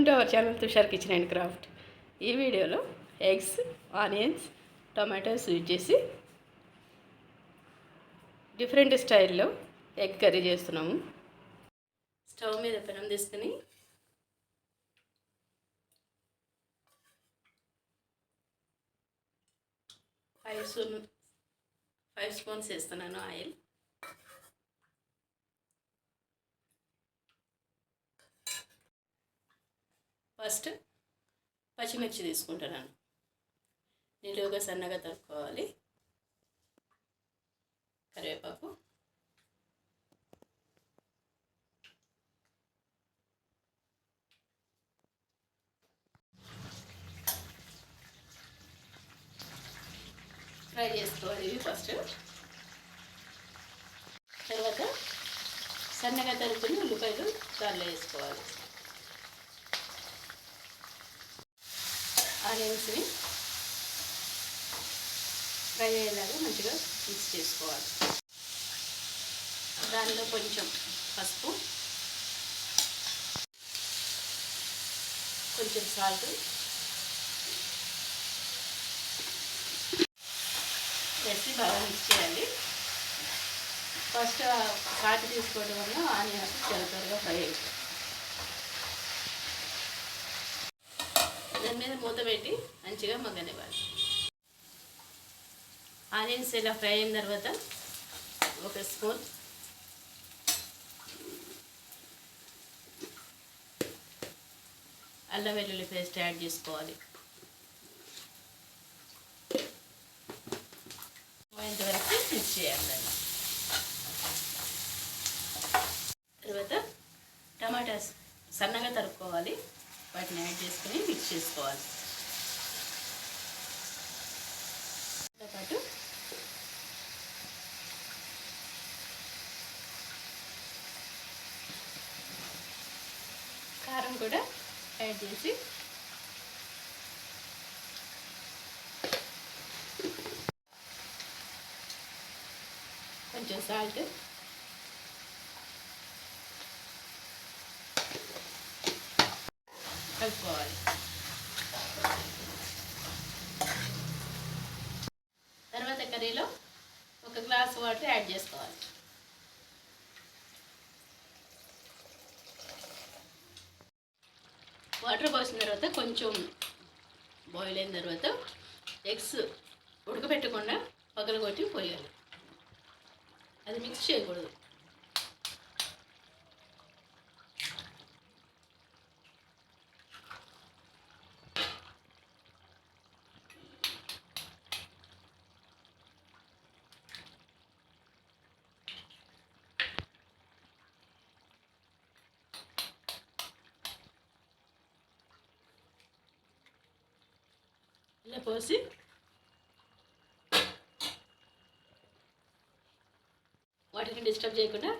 Welcome to our channel Tushar kitchen and craft. ఈ వీడియోలో eggs onions tomatoes use చేసి different స్టైల్లో egg curry చేస్తున్నాము. స్టవ్ మీద పెనం తీసుకుని ఫైవ్ స్పూన్ ఫైవ్ స్పూన్స్ వేస్తున్నాను ఆయిల్. ఫస్ట్ పచ్చిమిర్చి తీసుకుంటున్నాను. నిలువుగా సన్నగా తరుక్కోవాలి కరివేపాకు. ఫ్రై చేసుకోవాలి ఇవి ఫస్ట్. తర్వాత సన్నగా తరుపుని ఉల్లిపాయలు దానిలో వేసుకోవాలి. ఆనియన్స్ని ఫ్రై అయ్యేలాగా మంచిగా మిక్స్ చేసుకోవాలి. దానిలో కొంచెం పసుపు కొంచెం సాల్ట్ వేసి బాగా మిక్స్ చేయాలి. ఫస్ట్ సాల్ట్ తీసుకోవడం వల్ల ఆనియన్స్ చాలా త్వరగా ఫ్రై అవుతుంది దాని మీద మూత పెట్టి మంచిగా మగ్గనివ్వాలి. ఆనియన్స్ ఇలా ఫ్రై అయిన తర్వాత ఒక స్పూన్ అల్లం వెల్లుల్లి పేస్ట్ యాడ్ చేసుకోవాలి. ఇంతవరకు మిక్స్ చేయాలి. దాన్ని తర్వాత టమాటాస్ సన్నగా తరుక్కోవాలి. వాటిని యాడ్ చేసుకుని మిక్స్ చేసుకోవాలి. పాటు కారం కూడా యాడ్ చేసి కొంచెం సాల్ట్ కలుపుకోవాలి తర్వాత కర్రీలో ఒక గ్లాస్ వాటర్ యాడ్ చేసుకోవాలి. వాటర్ పోసిన తర్వాత కొంచెం బాయిల్ అయిన తర్వాత ఎగ్స్ ఉడకబెట్టకుండా పగలగొట్టి పోయాలి. అది మిక్స్ చేయకూడదు. ఇలా పోసి వాటిని డిస్టర్బ్ చేయకుండా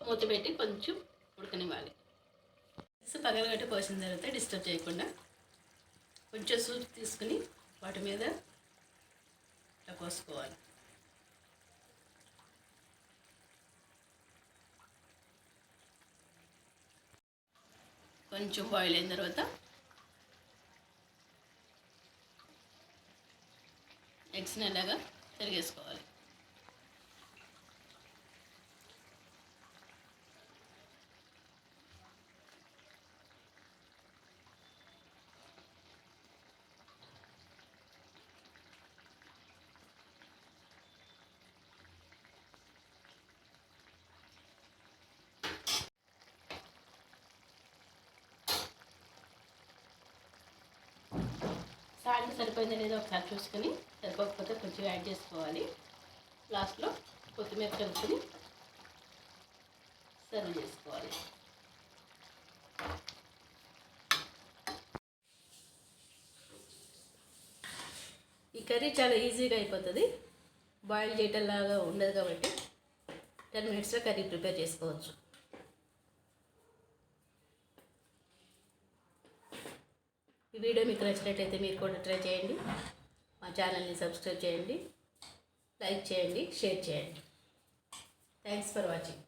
మూత పెట్టి కొంచెం ఉడకనివ్వాలి. పగలగట్టి పోసిన తర్వాత డిస్టర్బ్ చేయకుండా కొంచెం సూప్ తీసుకుని వాటి మీద ఇట్లా పోసుకోవాలి. కొంచెం బాయిల్ అయిన తర్వాత ఎగ్స్ని ఇలాగా తిరిగేసుకోవాలి. సాల్ట్ సరిపోయిందో లేదో ఒకసారి చూసుకొని సరిపోకపోతే కొంచెం యాడ్ చేసుకోవాలి. లాస్ట్లో కొత్తిమీర కలుపుకొని సర్వ్ చేసుకోవాలి. ఈ కర్రీ చాలా ఈజీగా అయిపోతుంది. బాయిల్ చేయటంలాగా ఉండదు కాబట్టి టెన్ మినిట్స్లో కర్రీ ప్రిపేర్ చేసుకోవచ్చు. ఈ వీడియో మీకు నచ్చినట్లయితే మీరు కూడా ట్రై చేయండి. మా ఛానల్ని సబ్స్క్రైబ్ చేయండి. లైక్ చేయండి షేర్ చేయండి. Thanks for watching